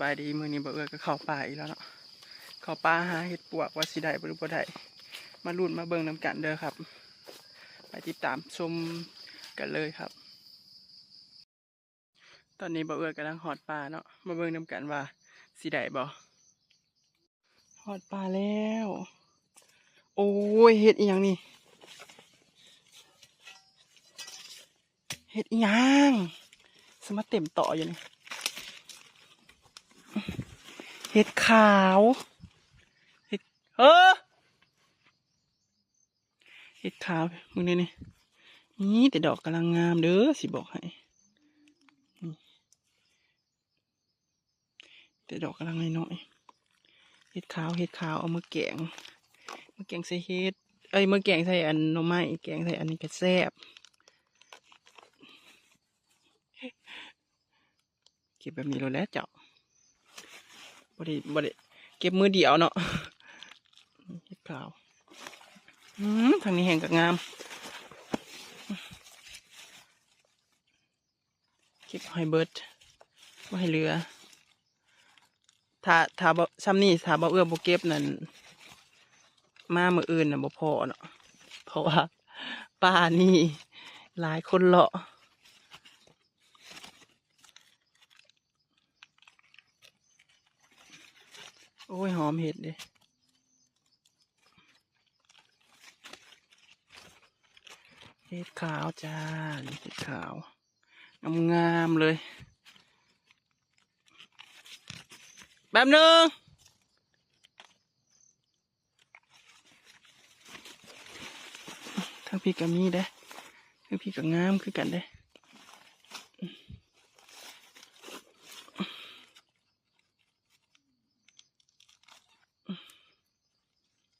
บายดีมือนี้บ่เอือก็เข้าป่าอีกแล้วเนาะเข้าป่าหาเห็ดปวกว่าสิได้บ่หรือบ่ได้มาลุ้นมาเบิ่งนํกันเด้อครับ ไปติดตามชมกันเลยครับ ตอนนี้บ่เอือกำลังหอดปลาเนาะมาเบิ่งนํกันว่าสิได้บ่หอดปลาแล้ว โอ้ยเห็ดอีหยังนี่เห็ดอีหยังสมาเต็มต่ออยู่นี่ เห็ดขาวเห็ดเออเห็ดขาวมึงนี่นี่นี่แต่ดอกกำลังงามเด้อสิบอกให้แต่ดอกกำลังน้อยเห็ดขาวเห็ดขาวเอามาแกงมาแกงใส่เห็ดเอ้ยมาแกงใส่อันหน่อไม้แกงใส่อันนี้ก็แซ่บเก็บแบบนี้แล้วแล้วเจ้า บริบริเก็บมือเดียวเนาะเห็ดขาวอืมทางนี้แห่งกับงาม เก็บหอยเบิร์ดไว้ให้เหลือถ้าถ้าบ่ซ้ำนี่ถ้าบ่เอื้อบ่เก็บนั่นมามืออื่นน่ะบ่พอเนาะเพราะว่าป่านี่หลายคนเลาะ โอ้ย หอมเห็ดเลยเห็ดขาวจ้าเห็ดขาวงามงามๆเลย แบบนึงทั้งพี่กับมีเด้ทั้งพี่กับงามคือกันเด้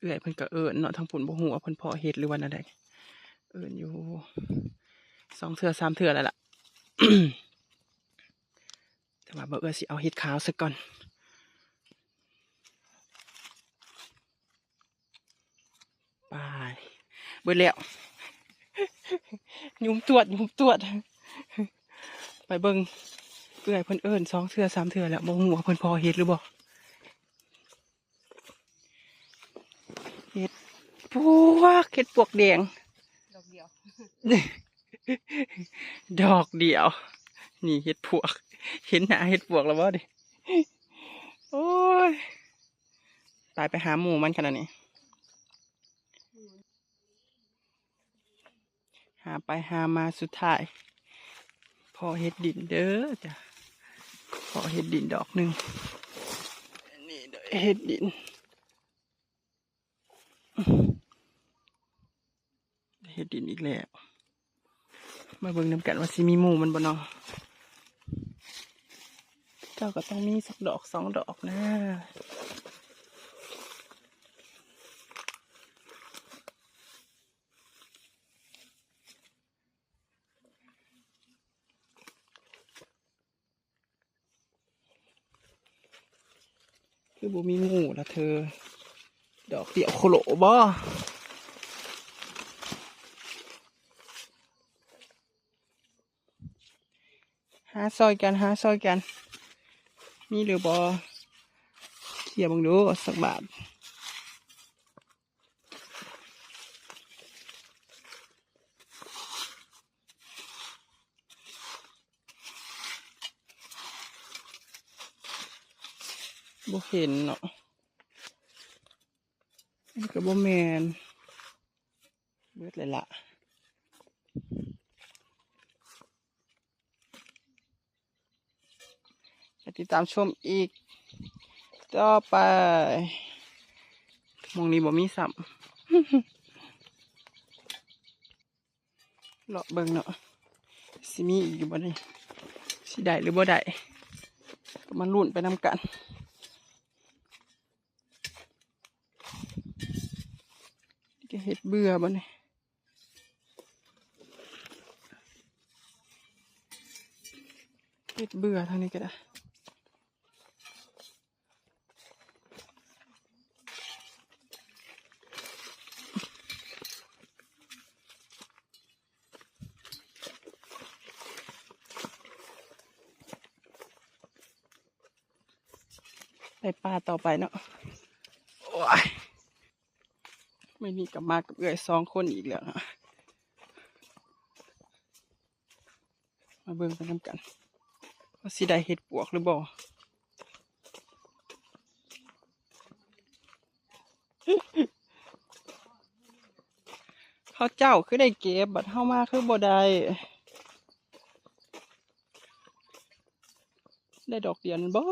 เอื่อยเพิ่นก็เอิญเนาะทางผุนบ่ฮู้ว่าเพิ่นพอเฮ็ดหรือว่าอะไรเอิญอยู่สองเทื่อสามเทื่อแล้วล่ะแต่ว่าบ่เอื้อสิเอาเฮ็ดขาวซะก่อนไปเบิดแล้วยุงตรวจยุงตรวจไปเบิ่งเอื่อยเพิ่นเอิญสองเทื่อสามเทื่อแล้วบ่ฮู้ว่าเพิ่นพอเฮ็ดหรือบ่ เห็ด ปวกเห็ดปวกแดง ดอกเดียว ดอกเดียว นี่เห็ดปวก เห็นหน้าเห็ดปวกแล้วบ่ดิ โอ้ย ตายไปหาหมูมันขนาดนี้ หาไปหามาสุดท้าย พอเห็ดดินเด้อจ้ะ พอเห็ดดินดอกหนึ่ง นี่เด้อเห็ดดิน ฮ็ดดินอีกแล้ว มาเบิ่งน้ำกันว่าสิมีหมูมันบ่เนาะเจ้าก็ต้องมีสักดอกสองดอกนะคือบ่มีหมูละเธอ ดอกเดี่ยวโคโลบ่าซอยกันหาซอยกัน มีหรือบอเขี่ยบังดูสักบาทบ่เห็นเนาะมันก็บ่แมนเบิดเลยล่ะ ติดตามชมอีก ต่อไปมองนี้บ่มีสัมเลาะเบิ่งเนาะสิมีอีกอยู่บ่นี่สิได้หรือบ่ได้ก็มาลุ้นไปนำกันก็เห็ดเบื่อบ่นี่เห็ดเบื่อทางนี้ก็ได้ ไปป่าต่อไปเนาะโอ้ยไม่นี่กลับมากับเอื้อยสองคนอีกแล้วนะมาเบิ่งไปน้ำกันว่าสิได้เห็ดปวกหรือบ่เขาเจ้าคือได้เก็บ บัดเฮามาคือบ่ได้ได้ดอกเดียนบ่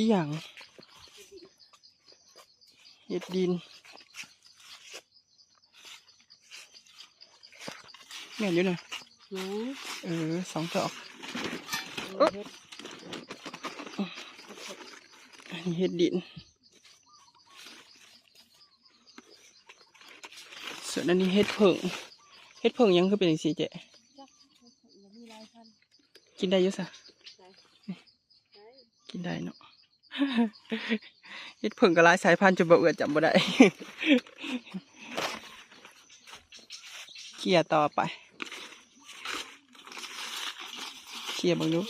อีหยังเห็ดดิน แม่นอยู่นะหนูเออสองดอกเฮ็ดอันนี้เห็ดดิน ส่วนอันนี้เห็ดเผิงเห็ดเผิงยังคือเป็นอย่างสีเจ๊จักยังมีหลายพันกินได้อยุ่สะได้ได้กินได้เนาะ ยึดผึ่งกระลายสายพันธุ์จนบ่เอือจับ่ได้เขี่ยต่อไปเขี่ยบังดู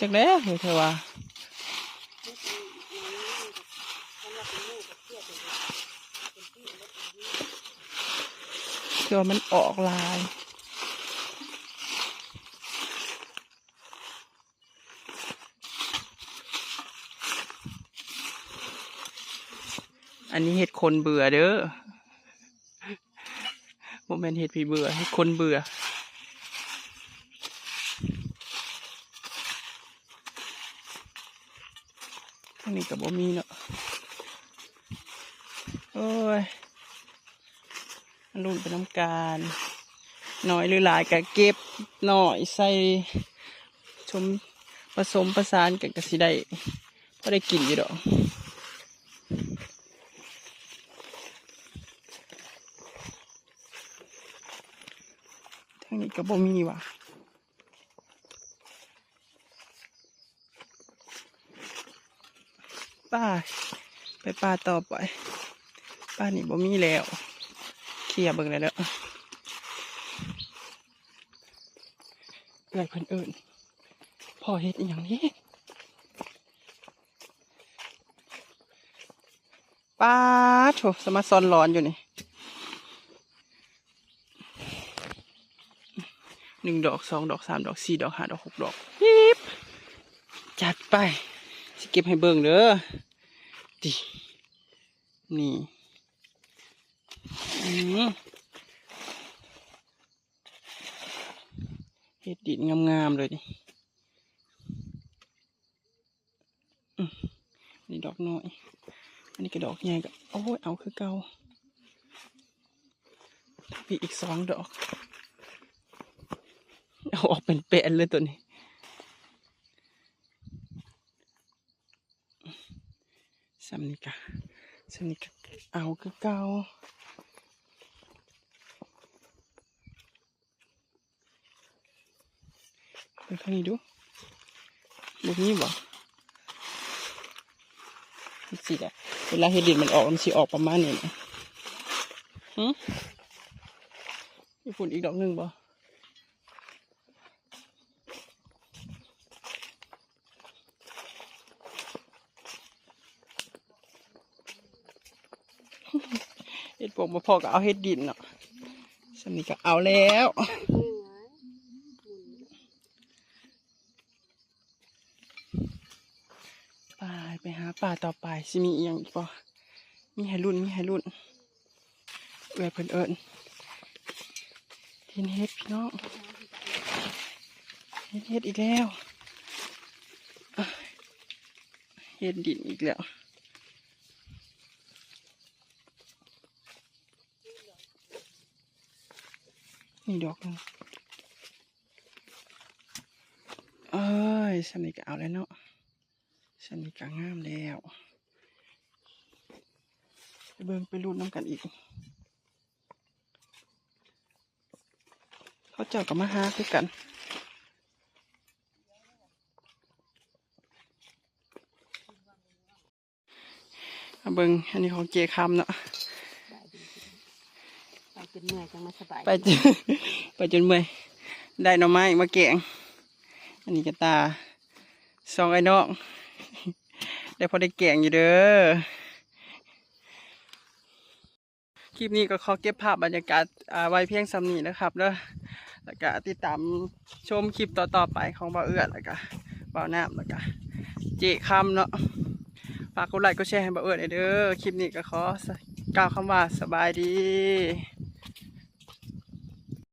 จักแล้วเธอว่าเธอมันออกลายหรับเป็นลูกกับเทียบเป็นเป็นที่เล็กเป็นที่ เพื่อมันออกลาย อันนี้เห็ดคนเบื่อเด้อโมเมนเห็ดผีเบื่อเห็ดคนเบื่อทางนี้กับบ่มีเนาะโอ้ยมันรุ่นเป็นน้ำการน้อยหรือหลายก็เก็บหน่อยใส่ชมผสมประสานกันก็สิได้ก็ได้กินอยู่ดอก ทางนี้ก็บ่มีว่ะป้าไปป้าต่อไปป้านี่บ่มีแล้วเคลียร์เบิ่งแล้วเด้อเอื้อยเพิ่นเอิ้นพ่อเฮ็ดอีหยังนี่ป้าโถสมาซอนร้อนอยู่นี่ หนึ่งดอกสองดอกสามดอกสี่ดอกห้าดอกหกดอกยิบจัดไปสิเก็บให้เบิ่งเด้อดินี่อืมเห็ดดินงามๆเลยดิอืมนี่ดอกน้อย อันนี้ก็ดอกใหญ่ก็โอ้ยเอาคือเก่าพี่อีกสองดอก เอาออกเป็นแปนเลยตัวนี้สำนิกะสำนิกะเอาคือเก่าไปข้างนี้ดูบุนี้บ่นี่สิแหละเวลาเห็ดดินมันออกมันสิออกประมาณนี้นะหืมมีฝุ่นอีกดอกหนึ่งบ่ เห็ดปวกมาพอก็เอาเห็ดดินเนาะสำนี้ก็เอาแล้วนี่ไงหมุนไปหาป่าต่อไปสิมีอีหยังอีกบ่มีให้รุ่นมีให้รุ่นเอื้อเพิ่นเอิญทินเฮ็ดพี่น้องเฮ็ดเฮ็ดอีกแล้วเฮ็ดดินอีกแล้ว นี่ดอกนึงเอ้ยสนิทก็เอาแล้วเนาะฉันนี่ก็งามแล้วไปเบิ่งไปรุ่นน้ำกันอีก เขาเจ้ากับมาหาคือกันเบิ่งอันนี้ของเจคำเนาะ จังมาสบายไปจนไปจนเมื่อยได้หน่อไม้มาแกงอันนี้กระตาสองไอ้น้องได้พอได้แกงอยู่เด้อคลิปนี้ก็ขอเก็บภาพบรรยากาศไว้เพียงสำนีนะครับเด้อแล้วก็ติดตามชมคลิปต่อๆไปของบ่าเอื้อแล้วก็บ่าวน้ำแล้วก็เจคำเนาะฝากกดไลค์กดแชร์ให้บ่าเอื้อหน่อยเด้อคลิปนี้ก็ขอกล่าวคำว่าสบายดี